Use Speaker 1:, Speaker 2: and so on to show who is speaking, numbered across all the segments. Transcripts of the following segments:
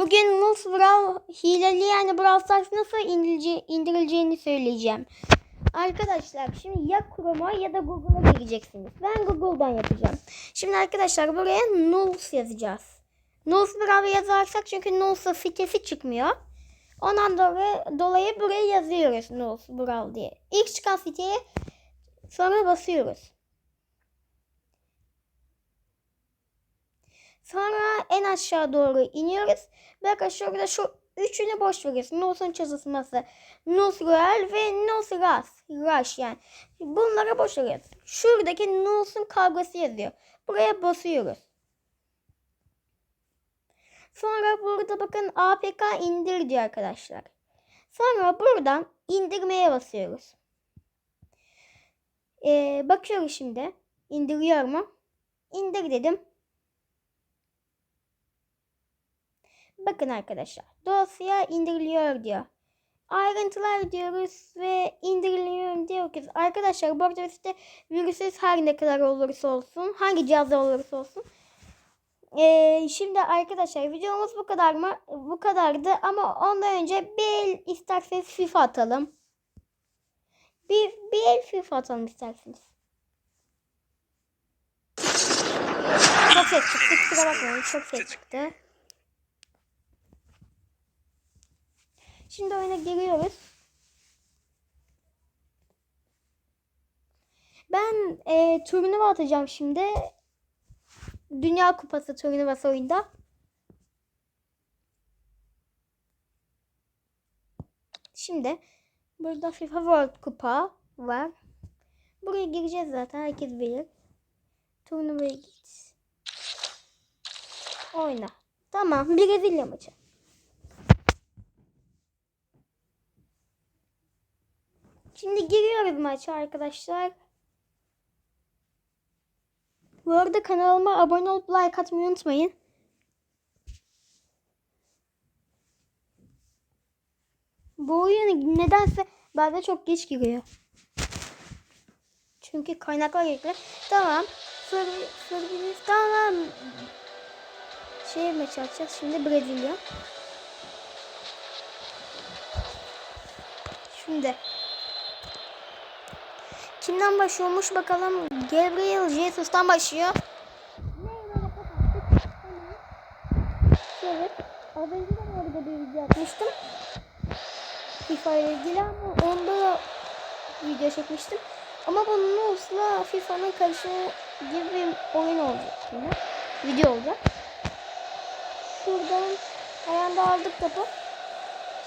Speaker 1: Bugün nasıl Brawl hileli yani Brawl Stars nasıl indirilece- indirileceğini söyleyeceğim. Arkadaşlar şimdi ya Chrome'a ya da Google'a gireceksiniz. Ben Google'dan yapacağım. Şimdi arkadaşlar buraya Nulls yazacağız. Nulls Brawl yazarsak çünkü Nulls'ın sitesi çıkmıyor. Ondan dolayı, dolayı buraya yazıyoruz Nulls Brawl diye. İlk çıkan siteye sonra basıyoruz. Sonra en aşağı doğru iniyoruz. Bakın şurada şu üçünü boş veriyoruz. Nuls'un çalışması. Nuls Royal ve Nuls Rush. Rush yani. Bunları boş veriyoruz. Şuradaki Nuls'un kavgası yazıyor. Buraya basıyoruz. Sonra burada bakın APK indir diyor arkadaşlar. Sonra buradan indirmeye basıyoruz. Ee, bakıyoruz şimdi. İndiriyor mu? İndir dedim. Bakın arkadaşlar. Dosya indiriliyor diyor. Ayrıntılar diyoruz ve indiriliyor diyoruz. Arkadaşlar bu arada işte virüsüz her ne kadar olursa olsun. Hangi cihazda olursa olsun. Ee, şimdi arkadaşlar videomuz bu kadar mı? Bu kadardı ama ondan önce bir isterseniz FIFA atalım. Bir, bir el FIFA atalım isterseniz. Çok ses çıktı. Kusura bakmayın. Çok ses çıktı. Şimdi oyuna giriyoruz. Ben e, turnuva atacağım şimdi. Dünya Kupası turnuvası oyunda. Şimdi burada FIFA World Kupa var. Buraya gireceğiz zaten herkes bilir. Turnuvaya git. Oyna. Tamam Brezilya maçı. Şimdi giriyoruz maça arkadaşlar. Bu arada kanalıma abone olup like atmayı unutmayın. Bu oyun nedense bende çok geç giriyor. Çünkü kaynaklar gerekli. Tamam. Sırbistan tamam. Şey maç açacağız şimdi Brezilya. Şimdi Kimden başlıyormuş bakalım. Gabriel Jesus'tan başlıyor. Evet. Az önce de bu arada bir video atmıştım. FIFA ile ilgili ama onda da video çekmiştim. Ama bu Nus'la FIFA'nın karışımı gibi bir oyun olacak şimdi. Video olacak. Şuradan ayağında aldık topu.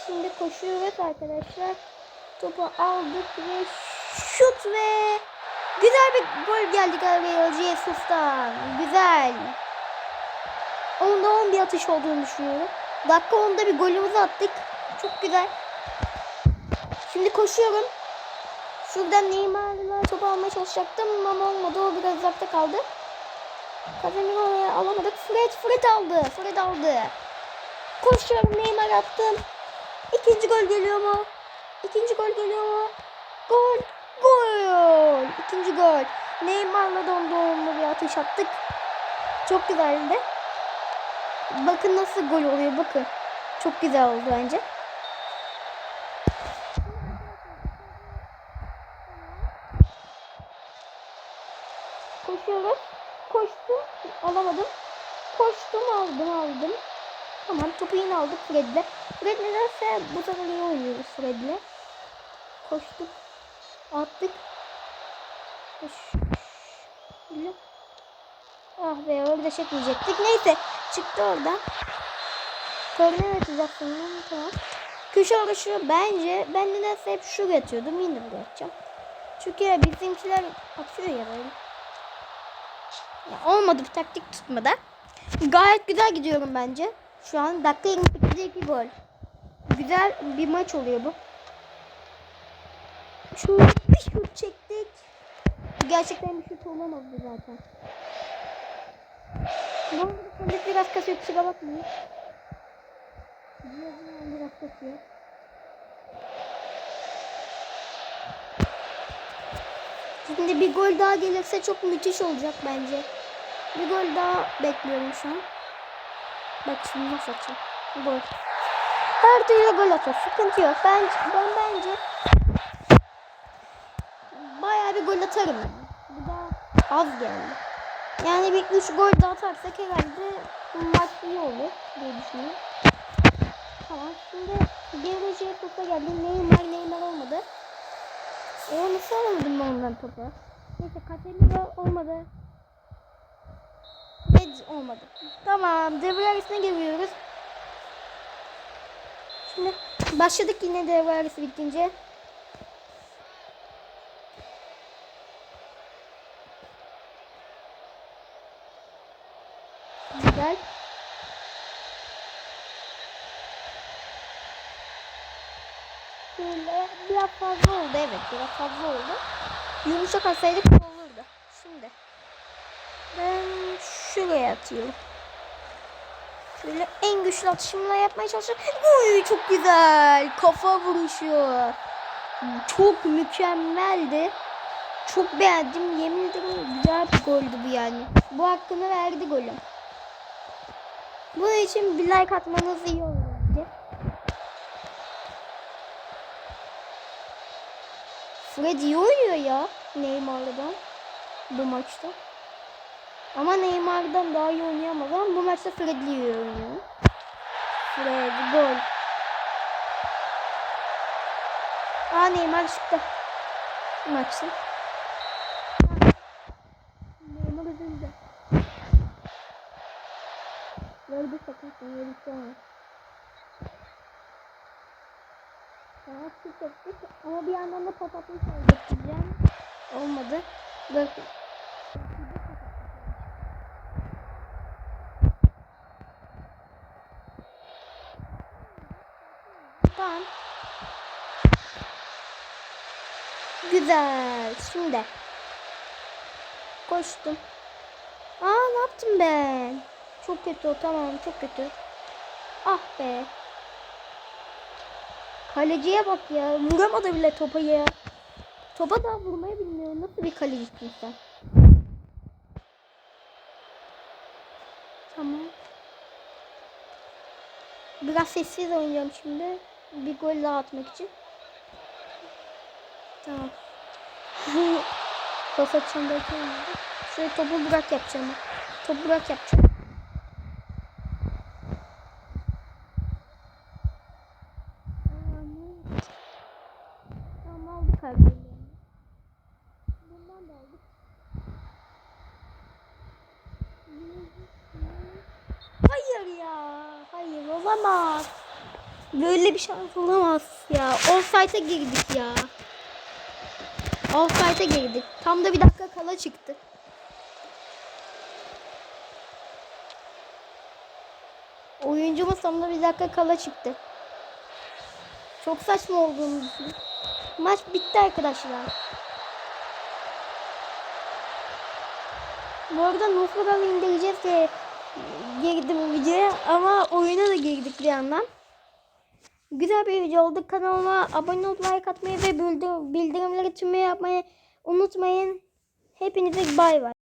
Speaker 1: Şimdi koşuyoruz arkadaşlar. Topu aldık ve şut ve güzel bir gol geldi Gabriel Jesus'tan. Güzel. Onda 10 bir atış olduğunu düşünüyorum. Dakika 10'da bir golümüzü attık. Çok güzel. Şimdi koşuyorum. Şuradan Neymar'la topu almaya çalışacaktım ama olmadı. O biraz uzakta kaldı. Casemiro'yu alamadık. Fred, Fred aldı. Fred aldı. Koşuyorum Neymar attım. İkinci gol geliyor mu? İkinci gol geliyor mu? Gol. Gol. İkinci gol. Neymar'la donduğumlu bir atış attık. Çok güzeldi. Bakın nasıl gol oluyor bakın. Çok güzel oldu bence. Koşuyoruz. Koştum. Alamadım. Koştum aldım aldım. Tamam topu yine aldık Fred'le. Fred nedense bu sefer iyi oynuyoruz Fred'le. Koştuk. Attık. Ah be orada çekmeyecektik. Neyse çıktı oradan. Korner atacak sanırım. Tamam. Köşe vuruşu bence ben nedense hep şuraya atıyordum. Yine buraya atacağım. Çünkü ya bizimkiler atıyor ya böyle. Ya olmadı bir taktik tutmadı. Gayet güzel gidiyorum bence. Şu an dakika 28'de 2 gol. Güzel bir maç oluyor bu. Şu bir şut çektik. Gerçekten bir şut olamazdı zaten. Bu sandık biraz kasıyor kusura bakmayın. Biraz kasıyor. Şimdi bir gol daha gelirse çok müthiş olacak bence. Bir gol daha bekliyorum şu an. Bak şimdi nasıl atacağım. Gol. Her türlü gol atıyor. Sıkıntı yok. Ben, ben bence gol atarım. Bu da az geldi. Yani bir 3 gol daha atarsak herhalde maç iyi olur diye düşünüyorum. Tamam şimdi geleceğe topa geldi. Neymar Neymar olmadı. O nasıl alamadım ben ondan topu? Neyse Casemiro olmadı. Ed olmadı. Tamam devre arasına giriyoruz. Şimdi başladık yine devre arası bitince. Güzel. Böyle biraz fazla oldu evet biraz fazla oldu. Yumuşak atsaydık olurdu. Şimdi ben şuraya atıyorum. Şöyle en güçlü atışımla yapmaya çalışıyorum. Uy çok güzel. Kafa vuruşu. Çok mükemmeldi. Çok beğendim. Yemin ederim güzel bir goldü bu yani. Bu hakkını verdi golüm. Bunun için bir like atmanız iyi olur bence. Fred iyi oynuyor ya Neymar'dan bu maçta. Ama Neymar'dan daha iyi oynayamaz ama bu maçta Fred iyi oynuyor. Fred gol. Aa Neymar çıktı. Maçta. Neymar üzüldü. Böyle bir sakınsın. Böyle bir şey olmaz. Tamam çık ettik ama bir yandan da pot atmayı kaybedeceğim. Olmadı. Bakın. Tamam. Güzel. Şimdi. Koştum. Aa ne yaptım ben? Çok kötü o tamam çok kötü. Ah be. Kaleciye bak ya. Vuramadı bile topa ya. Topa da vurmayı bilmiyor. Nasıl bir kalecisin sen? Tamam. Biraz sessiz oynayacağım şimdi. Bir gol daha atmak için. Tamam. Kafa oynadı. Şöyle topu bırak yapacağım. Topu bırak yapacağım. Tamam aldık harbilerini. Bundan da aldık. Hayır ya. Hayır olamaz. Böyle bir şans olamaz ya. Offside'e girdik ya. Offside'e girdik. Tam da bir dakika kala çıktı. Oyuncumuz tam da bir dakika kala çıktı. Çok saçma olduğunu düşünüyorum. Maç bitti arkadaşlar. Bu arada Nufra'dan indireceğiz diye girdim videoya ama oyuna da girdik bir yandan. Güzel bir video oldu. Kanalıma abone olup like atmayı ve bildirim, bildirimleri tümü yapmayı unutmayın. Hepinize bay bay.